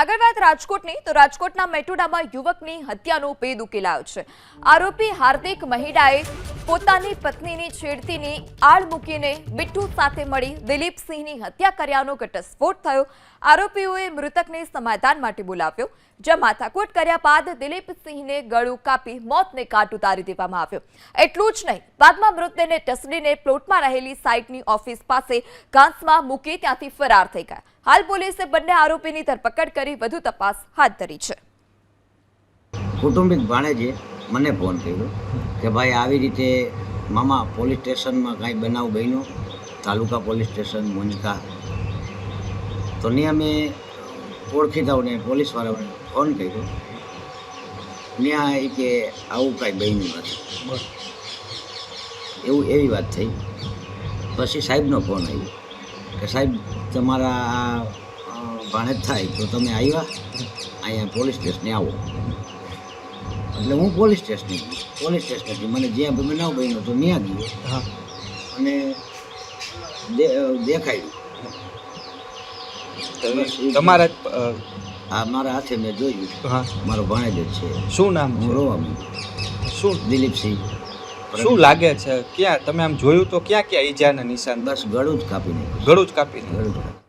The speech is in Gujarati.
આગળ વાત રાજકોટની, તો રાજકોટના મેટોડામાં યુવકની હત્યાનો ભેદ ઉકેલાયો છે. આરોપી હાર્દિક મહિડાએ પોતાની પત્નીની છેડતીની આળ મૂકીને મીઠું સાથે મળી દિલીપસિંહની હત્યા કર્યાનો ઘટસ્ફોટ થયો. આરોપીઓએ મૃતકને સમાધાન માટે બોલાવ્યો, જ્યાં માથાકૂટ કર્યા બાદ દિલીપસિંહને ગળું કાપી મોતને કાટ ઉતારી દેવામાં આવ્યો. એટલું જ નહીં, બાદમાં મૃતદેહને ટસડીને પ્લોટમાં રહેલી સાઇટની ઓફિસ પાસે ઘાસમાં મૂકી ત્યાંથી ફરાર થઈ ગયા. હાલ પોલીસે બંને આરોપીની ધરપકડ કરી વધુ તપાસ હાથ ધરી છે. કુટુંબિક ભાણેજે મને ફોન કર્યો કે ભાઈ આવી રીતે મામા પોલીસ સ્ટેશનમાં કાંઈ બનાવ બન્યો? Taluka police station Monika. તો ને અમે ઓળખીતાઓને પોલીસવાળાઓને ફોન કર્યો. ત્યાં એ કે આવું કાંઈ બન્યું નથી. એવું એવી વાત થઈ. પછી સાહેબનો ફોન આવ્યો. કે સાહેબ તમારા આ ભાણેજ થાય તો તમે આવ્યા અહીંયા પોલીસ સ્ટેશને આવો. એટલે હું પોલીસ સ્ટેશને ગયો પોલીસ સ્ટેશનેથી મને જ્યાં બનાવ બન્યો તો ત્યાં ગયો. હા. અને દેખાયું. તમારા હા આ મારા હાથે મેં જોયું. હા. મારો ભાણેજ જ છે. શું નામ હું છે? રોવા શું? દિલીપસિંહ. શું લાગે છે? ક્યાં? તમે આમ જોયું તો ક્યાં ક્યાં ઈજાના નિશાન? બસ ગળું જ કાપી નાખ્યું. ગળું જ કાપી કાપી